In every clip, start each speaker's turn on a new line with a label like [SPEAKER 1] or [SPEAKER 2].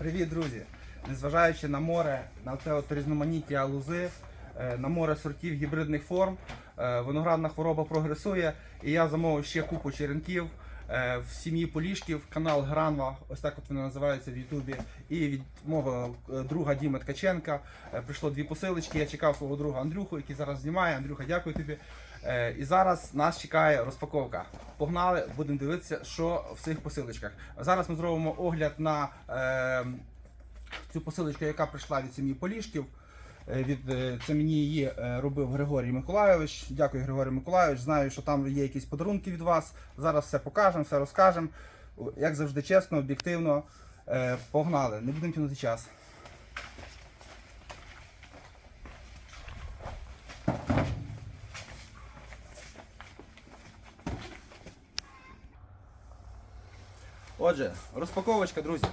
[SPEAKER 1] Привіт, друзі! Незважаючи на море, на те от різноманіття лузи, е, на море сортів гібридних форм, е, виноградна хвороба прогресує. І я замовив ще купу черенків е, в сім'ї Полішків, канал Гранва, ось так от вони називаються в Ютубі. І від мого друга Діми Ткаченка прийшло дві посилочки. Я чекав свого друга Андрюху, який зараз знімає. Андрюха, дякую тобі. Е, І зараз нас чекає розпаковка. Погнали, будемо дивитися, що в цих посилочках. Зараз ми зробимо огляд на е, цю посилочку, яка прийшла від сім'ї Полішків. Е, Від, е, це мені її робив Григорій Миколайович. Дякую, Григорій Миколайович. Знаю, що там є якісь подарунки від вас. Зараз все покажемо, все розкажемо. Як завжди, чесно, об'єктивно. Погнали, не будемо тягнути час. Отже, розпаковочка, друзі.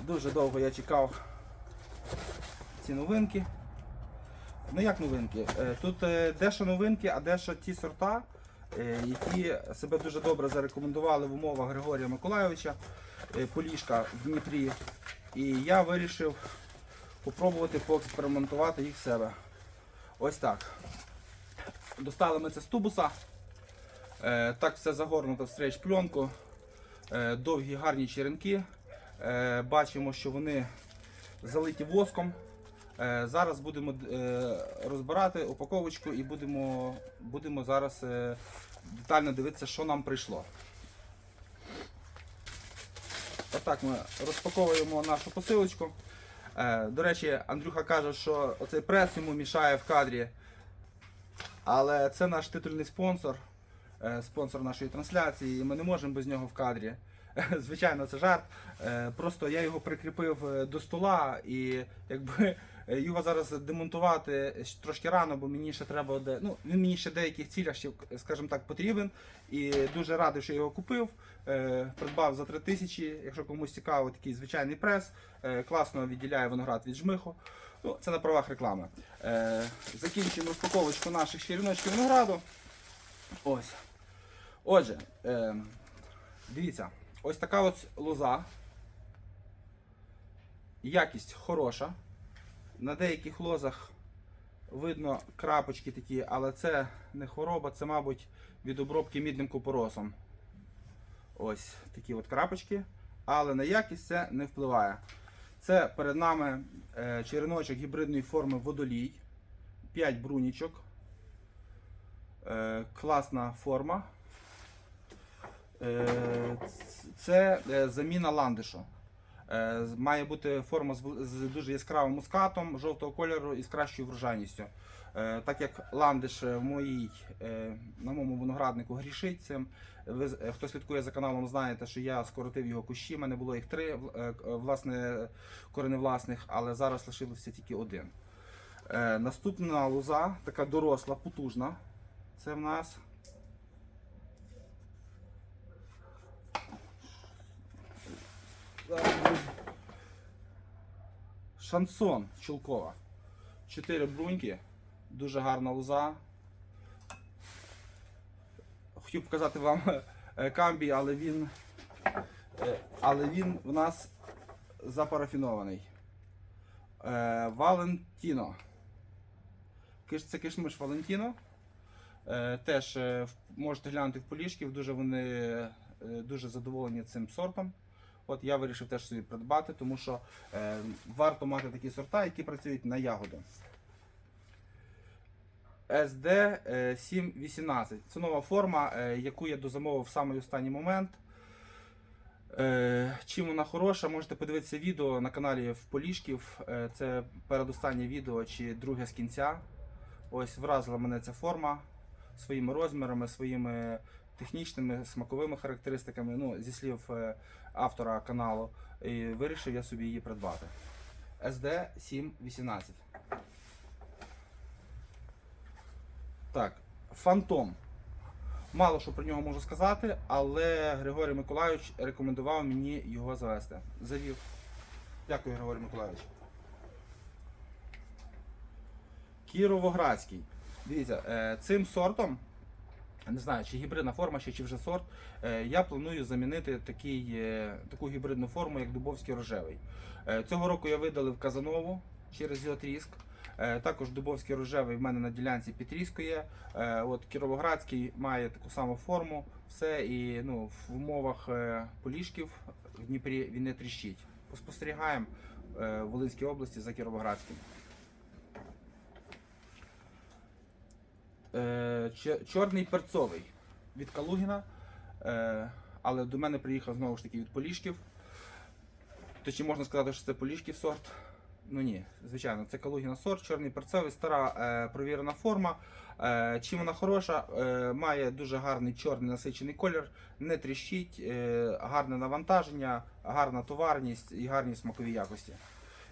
[SPEAKER 1] Дуже довго я чекав ці новинки. Ну як новинки? Е, Тут е, дещо новинки, а дещо ті сорта, е, які себе дуже добре зарекомендували в умовах Григорія Миколайовича, Полішка в Дніпрі. І я вирішив попробувати поекспериментувати їх в себе. Ось так. Достали ми це з тубуса. Так все загорнуто в стрейч пленку. Е, Довгі гарні черенки. Е, Бачимо, що вони залиті воском. Е, Зараз будемо розбирати упаковочку і будемо, будемо зараз детально дивитися, що нам прийшло. Отак ми розпаковуємо нашу посилочку. До речі, Андрюха каже, що оцей прес йому мішає в кадрі. Але це наш титульний спонсор, спонсор нашої трансляції, і ми не можемо без нього в кадрі. Звичайно, це жарт. Е, Просто я його прикріпив е, до стола і якби е, його зараз демонтувати трошки рано, бо мені ще треба де. Ну, він мені ще в деяких цілях ще, скажімо так, потрібен. І дуже радий, що його купив. Е, Придбав за 3 тисячі. Якщо комусь цікаво, такий звичайний прес. Е, Класно відділяє виноград від жмиху. Ну, це на правах реклами. Е, Закінчимо розпаковочку наших черіночків винограду. Ось. Отже, е, дивіться, ось така ось лоза. Якість хороша. На деяких лозах видно крапочки такі, але це не хвороба, це, мабуть, від обробки мідним купоросом. Ось такі от крапочки. Але на якість це не впливає. Це перед нами е, череночок гібридної форми водолій. 5 брунічок. Е, класна форма. Е, це е, заміна ландишу. Е, Має бути форма з, дуже яскравим мускатом, жовтого кольору і з кращою врожайністю. Так як ландиш в моїй, на моєму винограднику грішить цим. Ви, хто слідкує за каналом, знаєте, що я скоротив його кущі. У мене було їх три власне, кореневласних, але зараз лишилося тільки один. Наступна лоза, така доросла, потужна. Це в нас. Зараз, друзі. Шансон Чулкова. Чотири бруньки. Дуже гарна лоза. Хотів показати вам е, камбій, але він, е, але він в нас запарафінований. Е, Валентіно. Це кишмиш Валентіно. Теж можете глянути в полішків, дуже вони дуже задоволені цим сортом. От я вирішив теж собі придбати, тому що е, варто мати такі сорта, які працюють на ягоди. SD е, 718. Це нова форма, е, яку я дозамовив в самий останній момент. Е, Чим вона хороша, можете подивитися відео на каналі в Полішків. Е, Це передостаннє відео чи друге з кінця. Ось вразила мене ця форма своїми розмірами, своїми технічними смаковими характеристиками, ну, зі слів е, автора каналу. І вирішив я собі її придбати. SD 718. Так, Фантом. Мало що про нього можу сказати, але Григорій Миколайович рекомендував мені його завести. Завів. Дякую, Григорій Миколайович. Кіровоградський. Дивіться, е, цим сортом не знаю, чи гібридна форма, ще, чи вже сорт. Е, Я планую замінити такий, е, таку гібридну форму, як Дубовський рожевий. Е, Цього року я видалив Казанову через його тріск. Також Дубовський рожевий в мене на ділянці підтріскує. От Кіровоградський має таку саму форму, все і ну, в умовах поліжків в Дніпрі він не тріщить. Поспостерігаємо в Волинській області за Кіровоградським. Е, че- Чорний перцовий від Калугіна, е, але до мене приїхав знову ж таки від Полішків. То чи можна сказати, що це Полішків сорт? Ну ні, звичайно, це Калугіна сорт, чорний перцевий, стара е, провірена форма. Е, чим вона хороша, е, має дуже гарний чорний насичений колір, не тріщить, е, гарне навантаження, гарна товарність і гарні смакові якості.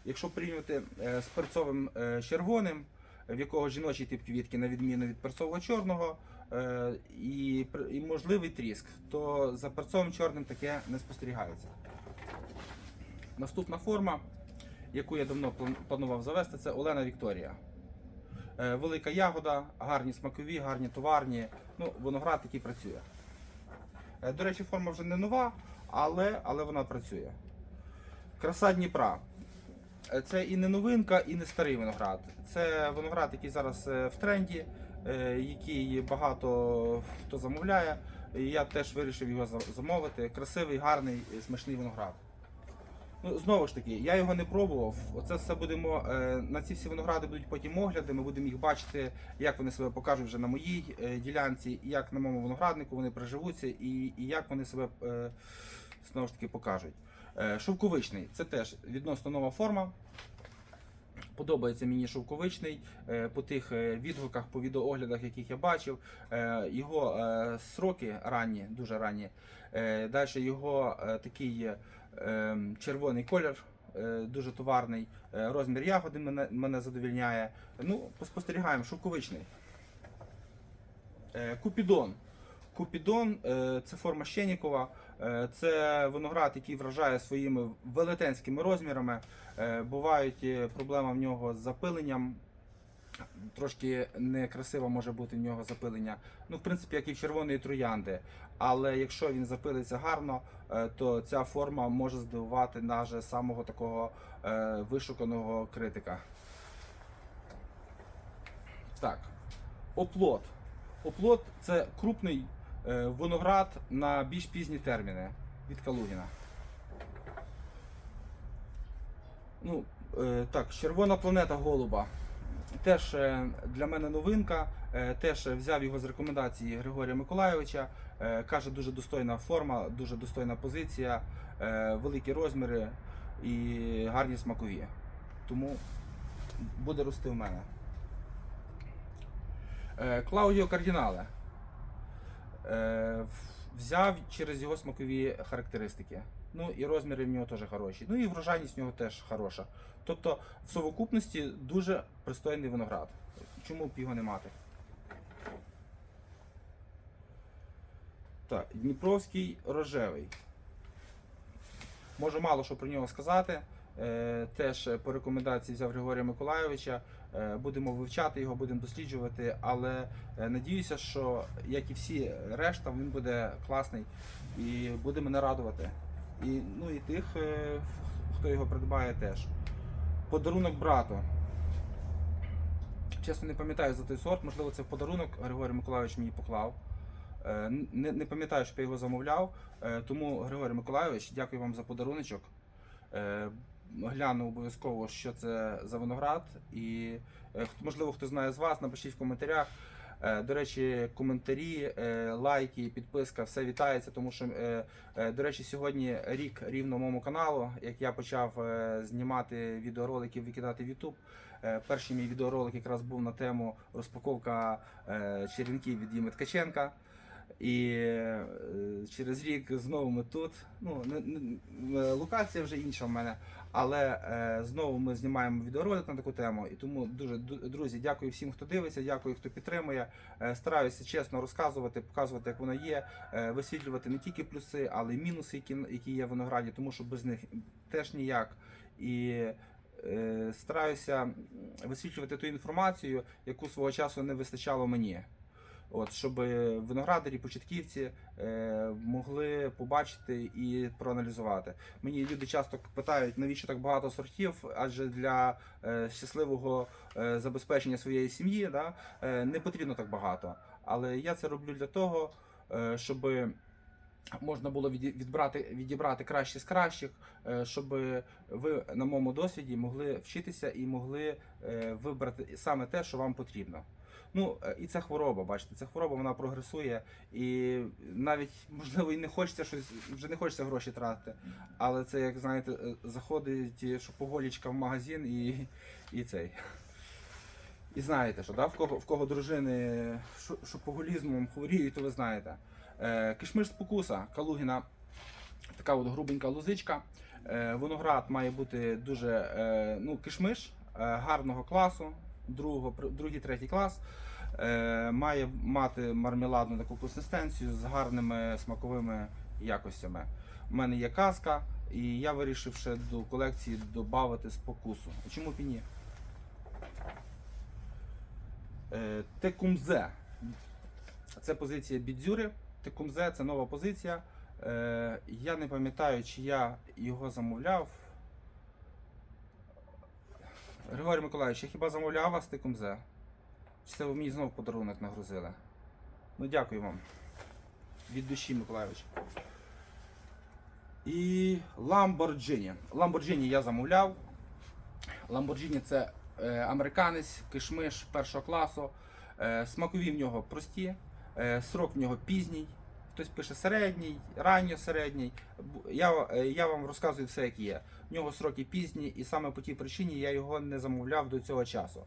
[SPEAKER 1] Якщо порівнювати е, з перцовим е, червоним, в якого жіночий тип квітки, на відміну від перцового чорного, е, і, і можливий тріск, то за перцовим чорним таке не спостерігається. Наступна форма, яку я давно планував завести, це Олена Вікторія. Е, Велика ягода, гарні смакові, гарні товарні. Ну, виноград, який працює. Е, До речі, форма вже не нова, але, але вона працює. Краса Дніпра. Е, Це і не новинка, і не старий виноград. Це виноград, який зараз е, в тренді, е, який багато хто замовляє. І я теж вирішив його замовити. Красивий, гарний, смачний виноград. Ну, знову ж таки, я його не пробував. Оце все будемо. На ці всі виногради будуть потім огляди. Ми будемо їх бачити, як вони себе покажуть вже на моїй ділянці, як на моєму винограднику вони приживуться, і, і як вони себе знову ж таки покажуть. Е, Шовковичний це теж відносно нова форма. Подобається мені шовковичний е, по тих е, відгуках, по відеооглядах, яких я бачив. Його сроки ранні, дуже ранні. Далі його такий ем, червоний колір, дуже товарний. Розмір ягоди мене, задовільняє. Ну, поспостерігаємо, шовковичний. Купідон. Купідон це форма Щенікова. Е, Це виноград, який вражає своїми велетенськими розмірами. Е, Бувають е, проблема в нього з запиленням. Трошки некрасиво може бути в нього запилення. Ну, в принципі, як і в червоної троянди. Але якщо він запилиться гарно, то ця форма може здивувати навіть самого такого вишуканого критика. Так. Оплот. Оплот це крупний виноград на більш пізні терміни від Калугіна. Ну, е, так, червона планета голуба. Теж е, для мене новинка. Е, Теж взяв його з рекомендації Григорія Миколайовича. Е, Каже, дуже достойна форма, дуже достойна позиція, е, великі розміри і гарні смакові. Тому буде рости в мене. Е, Клаудіо Кардінале. Е, Взяв через його смакові характеристики. Ну і розміри в нього теж хороші. Ну і врожайність в нього теж хороша. Тобто в совокупності дуже пристойний виноград. Чому б його не мати? Так, Дніпровський рожевий. Можу мало що про нього сказати. Е, Теж по рекомендації взяв Григорія Миколайовича. Е, Будемо вивчати його, будемо досліджувати, але е, надіюся, що як і всі решта, він буде класний і буде мене радувати. І, ну, і тих, е, хто його придбає теж. Подарунок брату. Чесно, не пам'ятаю за той сорт, можливо, це подарунок Григорій Миколайович мені поклав. Не, не пам'ятаю, щоб я його замовляв. Тому, Григорій Миколайович, дякую вам за подаруночок. Гляну обов'язково, що це за виноград. І, е, можливо, хто знає з вас, напишіть в коментарях. Е, До речі, коментарі, е, лайки, підписка, все вітається, тому що, до речі, сьогодні рік рівно моєму каналу, як я почав знімати відеоролики, викидати в. Е, Перший мій відеоролик якраз був на тему розпаковка черенків від Діми Ткаченка. І е, через рік знову ми тут. Ну, не, е, локація вже інша в мене, але е, знову ми знімаємо відеоролик на таку тему. І тому дуже друзі, дякую всім, хто дивиться, дякую, хто підтримує. Стараюся чесно розказувати, показувати, як воно є, висвітлювати не тільки плюси, але й мінуси, які, які є в винограді, тому що без них теж ніяк. І стараюся висвітлювати ту інформацію, яку свого часу не вистачало мені. От, щоб виноградарі, початківці е, могли побачити і проаналізувати. Мені люди часто питають, навіщо так багато сортів, адже для е, щасливого е, забезпечення своєї сім'ї да, е, не потрібно так багато. Але я це роблю для того, е, щоб можна було віді- відбрати, відібрати краще з кращих, е, щоб ви на моєму досвіді могли вчитися і могли е, вибрати саме те, що вам потрібно. Ну е, і це хвороба, бачите, ця хвороба вона прогресує, і навіть можливо і не хочеться щось, вже не хочеться гроші тратити. Але це як знаєте, е, заходить шопоголічка в магазин і, і цей. І знаєте, що да, в кого в кого дружини шопоголізмом хворіють, то ви знаєте. Е, кишмиш спокуса, калугіна, така от грубенька лозичка. Е, виноград має бути дуже е, ну, кишмиш е, гарного класу, другий, третій клас. Е, має мати мармеладну таку консистенцію з гарними смаковими якостями. У мене є казка, і я вирішив ще до колекції додати спокусу. Чому б і ні? Е, Текумзе. Це позиція Бідзюри. Текумзе це нова позиція. Е, я не пам'ятаю, чи я його замовляв. Григорій Миколаївич, я хіба замовляв вас Текумзе? Чи це ви мені знов подарунок нагрузили? Ну дякую вам. Від душі, Миколаївич. І Lamborghini. Lamborghini я замовляв. Lamborghini це е, американець, кишмиш першого класу. Е, смакові в нього прості, е, срок в нього пізній. Хтось пише середній, ранньо середній. Я, е, я вам розказую все, як є. В нього сроки пізні, і саме по тій причині я його не замовляв до цього часу.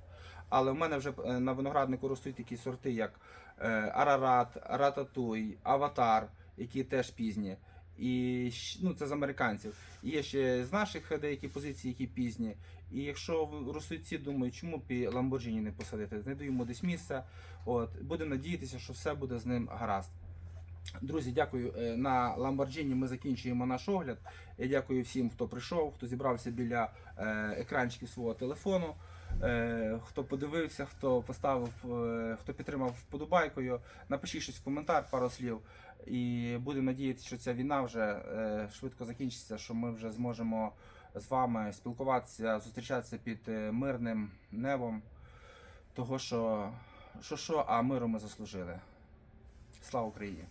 [SPEAKER 1] Але в мене вже е, на винограднику ростуть такі сорти, як е, Арарат, Рататуй, Аватар, які теж пізні. І ну, це з американців. І Є ще з наших деякі позиції, які пізні. І якщо ви- ростуть ці, чому б і Lamborghini не посадити? Знайду йому десь місце. От, будемо надіятися, що все буде з ним гаразд. Друзі, дякую. Е, На Lamborghini ми закінчуємо наш огляд. Я дякую всім, хто прийшов, хто зібрався біля е, екранчиків свого телефону, е, хто подивився, хто поставив, хто підтримав вподобайкою. Напишіть щось в коментар, пару слів. І будемо надіятися, що ця війна вже швидко закінчиться, що ми вже зможемо з вами спілкуватися, зустрічатися під мирним небом. Того, що, що, що, а миру ми заслужили. Слава Україні!